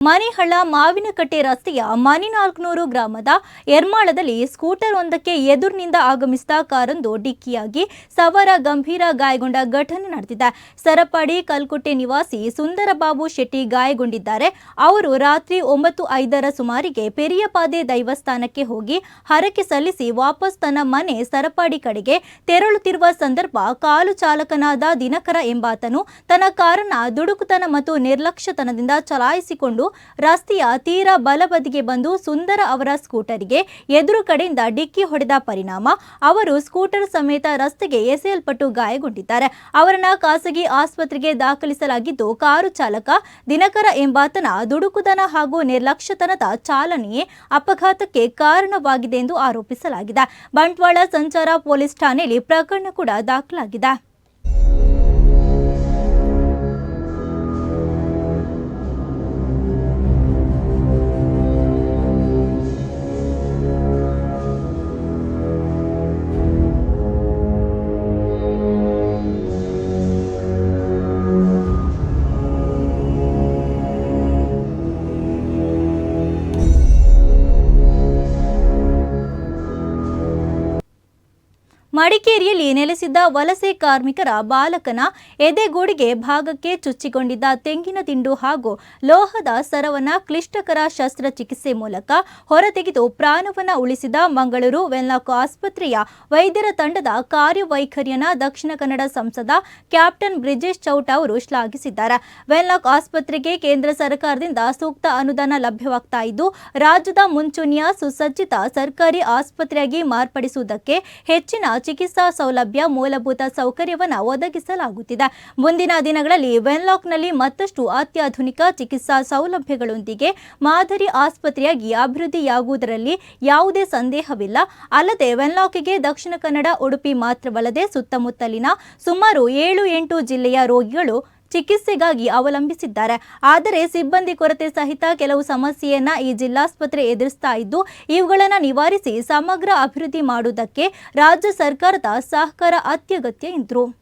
ಮನಿಹಳ್ಳ ಮಾವಿನಕಟ್ಟೆ ರಸ್ತೆಯ ಮನಿನಾಲ್ಕನೂರು ಗ್ರಾಮದ ಎರ್ಮಾಳದಲ್ಲಿ ಸ್ಕೂಟರ್ ಒಂದಕ್ಕೆ ಎದುರಿನಿಂದ ಆಗಮಿಸಿದ ಕಾರೊಂದು ಡಿಕ್ಕಿಯಾಗಿ ಸವರ ಗಂಭೀರ ಗಾಯಗೊಂಡ ಘಟನೆ ನಡೆದಿದೆ. ಸರಪಾಡಿ ಕಲ್ಕುಟ್ಟೆ ನಿವಾಸಿ ಸುಂದರಬಾಬು ಶೆಟ್ಟಿ ಗಾಯಗೊಂಡಿದ್ದಾರೆ. ಅವರು ರಾತ್ರಿ ಒಂಬತ್ತು ಐದರ ಸುಮಾರಿಗೆ ಪೆರಿಯಪಾದೆ ದೈವಸ್ಥಾನಕ್ಕೆ ಹೋಗಿ ಹರಕೆ ಸಲ್ಲಿಸಿ ವಾಪಸ್ ತನ್ನ ಮನೆ ಸರಪಾಡಿ ಕಡೆಗೆ ತೆರಳುತ್ತಿರುವ ಸಂದರ್ಭ ಕಾಲು ಚಾಲಕನಾದ ದಿನಕರ ಎಂಬಾತನು ತನ್ನ ಕಾರನ್ನ ದುಡುಕುತನ ಮತ್ತು ನಿರ್ಲಕ್ಷ್ಯತನದಿಂದ ಚಲಾಯಿಸಿಕೊಂಡು ರಸ್ತೆಯ ತೀರಾ ಬಲಬದಿಗೆ ಬಂದು ಸುಂದರ ಅವರ ಸ್ಕೂಟರ್ಗೆ ಎದುರು ಕಡೆಯಿಂದ ಡಿಕ್ಕಿ ಹೊಡೆದ ಪರಿಣಾಮ. ಅವರು ಸ್ಕೂಟರ್ ಸಮೇತ ರಸ್ತೆಗೆ ಎಸೆಯಲ್ಪಟ್ಟು ಗಾಯಗೊಂಡಿದ್ದಾರೆ. ಅವರನ್ನ ಖಾಸಗಿ ಆಸ್ಪತ್ರೆಗೆ ದಾಖಲಿಸಲಾಗಿದ್ದು, ಕಾರು ಚಾಲಕ ದಿನಕರ ಎಂಬಾತನ ದುಡುಕುತನ ಹಾಗೂ ನಿರ್ಲಕ್ಷ್ಯತನದ ಚಾಲನೆಯೇ ಅಪಘಾತಕ್ಕೆ ಕಾರಣವಾಗಿದೆ ಎಂದು ಆರೋಪಿಸಲಾಗಿದೆ. ಬಂಟ್ವಾಳ ಸಂಚಾರ ಪೊಲೀಸ್ ಠಾಣೆಯಲ್ಲಿ ಪ್ರಕರಣ ಕೂಡ ದಾಖಲಾಗಿದೆ. ಮಡಿಕೇರಿಯಲ್ಲಿ ನೆಲೆಸಿದ್ದ ವಲಸೆ ಕಾರ್ಮಿಕರ ಬಾಲಕನ ಎದೆಗೂಡಿಗೆ ಭಾಗಕ್ಕೆ ಚುಚ್ಚಿಕೊಂಡಿದ್ದ ತೆಂಗಿನ ದಿಂಡು ಹಾಗೂ ಲೋಹದ ಸರವನ್ನ ಕ್ಲಿಷ್ಟಕರ ಶಸ್ತ್ರಚಿಕಿತ್ಸೆ ಮೂಲಕ ಹೊರತೆಗೆದು ಪ್ರಾಣವನ್ನ ಉಳಿಸಿದ ಮಂಗಳೂರು ವೆನ್ಲಾಕ್ ಆಸ್ಪತ್ರೆಯ ವೈದ್ಯರ ತಂಡದ ಕಾರ್ಯವೈಖರಿಯನ್ನ ದಕ್ಷಿಣ ಕನ್ನಡ ಸಂಸದ ಕ್ಯಾಪ್ಟನ್ ಬ್ರಿಜೇಶ್ ಚೌಟ ಅವರು ಶ್ಲಾಘಿಸಿದ್ದಾರೆ. ವೆನ್ಲಾಕ್ ಆಸ್ಪತ್ರೆಗೆ ಕೇಂದ್ರ ಸರ್ಕಾರದಿಂದ ಸೂಕ್ತ ಅನುದಾನ ಲಭ್ಯವಾಗ್ತಾ ಇದ್ದು, ರಾಜ್ಯದ ಮುಂಚೂಣಿಯ ಸುಸಜ್ಜಿತ ಸರ್ಕಾರಿ ಆಸ್ಪತ್ರೆಯಾಗಿ ಮಾರ್ಪಡಿಸುವುದಕ್ಕೆ ಹೆಚ್ಚಿನ ಚಿಕಿತ್ಸಾ ಸೌಲಭ್ಯ, ಮೂಲಭೂತ ಸೌಕರ್ಯವನ್ನು ಒದಗಿಸಲಾಗುತ್ತಿದೆ. ಮುಂದಿನ ದಿನಗಳಲ್ಲಿ ವೆನ್ಲಾಕ್ನಲ್ಲಿ ಮತ್ತಷ್ಟು ಅತ್ಯಾಧುನಿಕ ಚಿಕಿತ್ಸಾ ಸೌಲಭ್ಯಗಳೊಂದಿಗೆ ಮಾದರಿ ಆಸ್ಪತ್ರೆಯಾಗಿ ಅಭಿವೃದ್ಧಿಯಾಗುವುದರಲ್ಲಿ ಯಾವುದೇ ಸಂದೇಹವಿಲ್ಲ. ಅಲ್ಲದೆ ವೆನ್ಲಾಕ್ಗೆ ದಕ್ಷಿಣ ಕನ್ನಡ, ಉಡುಪಿ ಮಾತ್ರವಲ್ಲದೆ ಸುತ್ತಮುತ್ತಲಿನ ಸುಮಾರು ಏಳು ಎಂಟು ಜಿಲ್ಲೆಯ ರೋಗಿಗಳು ಚಿಕಿತ್ಸೆಗಾಗಿ ಅವಲಂಬಿಸಿದ್ದಾರೆ. ಆದರೆ ಸಿಬ್ಬಂದಿ ಕೊರತೆ ಸಹಿತ ಕೆಲವು ಸಮಸ್ಯೆಯನ್ನ ಈ ಜಿಲ್ಲಾಸ್ಪತ್ರೆ ಎದುರಿಸ್ತಾ ಇದ್ದು, ಇವುಗಳನ್ನು ನಿವಾರಿಸಿ ಸಮಗ್ರ ಅಭಿವೃದ್ಧಿ ಮಾಡುವುದಕ್ಕೆ ರಾಜ್ಯ ಸರ್ಕಾರದ ಸಹಕಾರ ಅತ್ಯಗತ್ಯ ಎಂದರು.